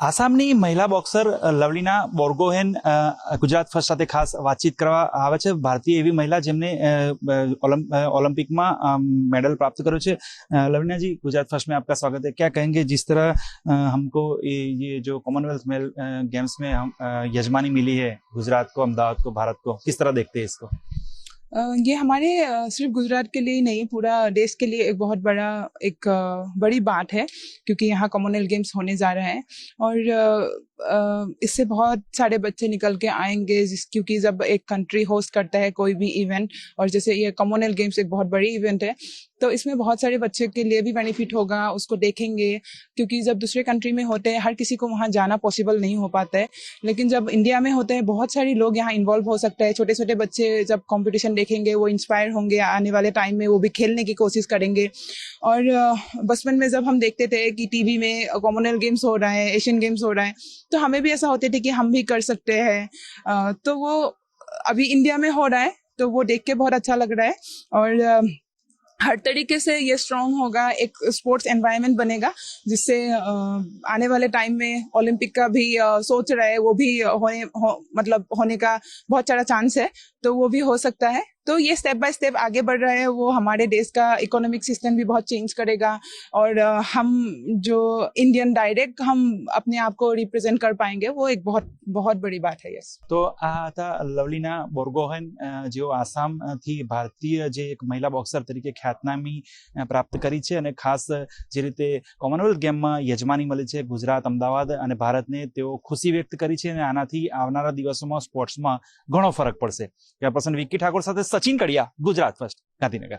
આસામની મહિલા બોક્સર અ, લવલીના બોર્ગોહેન અ, ગુજરાત ફર્સ્ટ સાથે ખાસ વાતચીત કરવા આવે છે ભારતીય એવી મહિલા જેમને અ, અ, ઓલમ- અ, ओलंपिक में अम, मेडल प्राप्त करो છે अ, लवलीना जी गुजरात फर्स्ट में आपका स्वागत है क्या कहेंगे जिस तरह अ, हमको ये ये जो कॉमनवेल्थ मेल अ, गेम्स में हम अ, यजमानी मिली है गुजरात को अहमदाबाद को भारत को किस तरह देखते हैं इसको अ, ये हमारे सिर्फ़ गुजरात के लिए ही नहीं, पूरा देश के लिए एक बहुत बड़ा, एक बड़ी बात है, क्योंकि यहाँ कॉमनवेल्थ गेम्स होने जा रहे हैं। और इससे बहुत सारे बच्चे निकल के आएँगे, जिस, क्योंकि जब एक कंट्री होस्ट करता है कोई भी इवेंट और जैसे ये कॉमनवेल्थ गेम्स एक बहुत बड़ी इवेंट है तो इसमें बहुत सारे बच्चे के लिए भी बेनिफिट होगा, उसको देखेंगे, क्योंकि जब दूसरे कंट्री में होते हैं, हर किसी को वहाँ जाना पॉसिबल नहीं हो पाता है। लेकिन जब इंडिया में होते हैं, बहुत सारे लोग यहाँ इन्वॉल्व हो सकते हैं छोटे छोटे बच्चे जब कंपटीशन देखेंगे, वो इंस्पायर होंगे, आने वाले टाइम में वो भी खेलने की कोशिश करेंगे। और बचपन में जब हम देखते थे कि टीवी में कॉमनवेल्थ गेम्स हो रहा है एशियन गेम्स हो रहा है तो हमें भी ऐसा होते थे कि हम भी कर सकते हैं। तो वो अभी इंडिया में हो रहा है तो वो देख के बहुत अच्छा लग रहा है। और हर तरीके से ये स्ट्रांग होगा एक स्पोर्ट्स एनवायरनमेंट बनेगा जिससे आने वाले टाइम में ओलंपिक का भी सोच रहे वो भी होने हो, मतलब होने का बहुत सारा चांस है तो वो भी हो सकता है। तो ये स्टेप बाय स्टेप आगे बढ़ रहा है वो हमारे देश का इकोनॉमिक सिस्टम भी बहुत चेंज करेगा और अ, हम जो इंडियन डायरेक्ट हम अपने आप को रिप्रेजेंट कर पाएंगे वो एक बहुत बहुत बड़ी बात है यस તો આ હતા લવલીના બોર્ગોહેન અ, જેઓ આસામથી ભારતીય જે એક મહિલા બોક્સર તરીકે ખ્યાતનામી અ, પ્રાપ્ત કરી છે અને ખાસ જે રીતે કોમનવેલ્થ ગેમમાં યજમાની મળી છે ગુજરાત અમદાવાદ અને ભારતને તેઓ ખુશી વ્યક્ત કરી છે અને આનાથી આવનારા દિવસોમાં સ્પોર્ટ્સમાં ઘણો ફરક પડશે પર્સન વિકી ઠાકોર સાથે સચિન કડિયા ગુજરાત ફર્સ્ટ ગાંધીનગર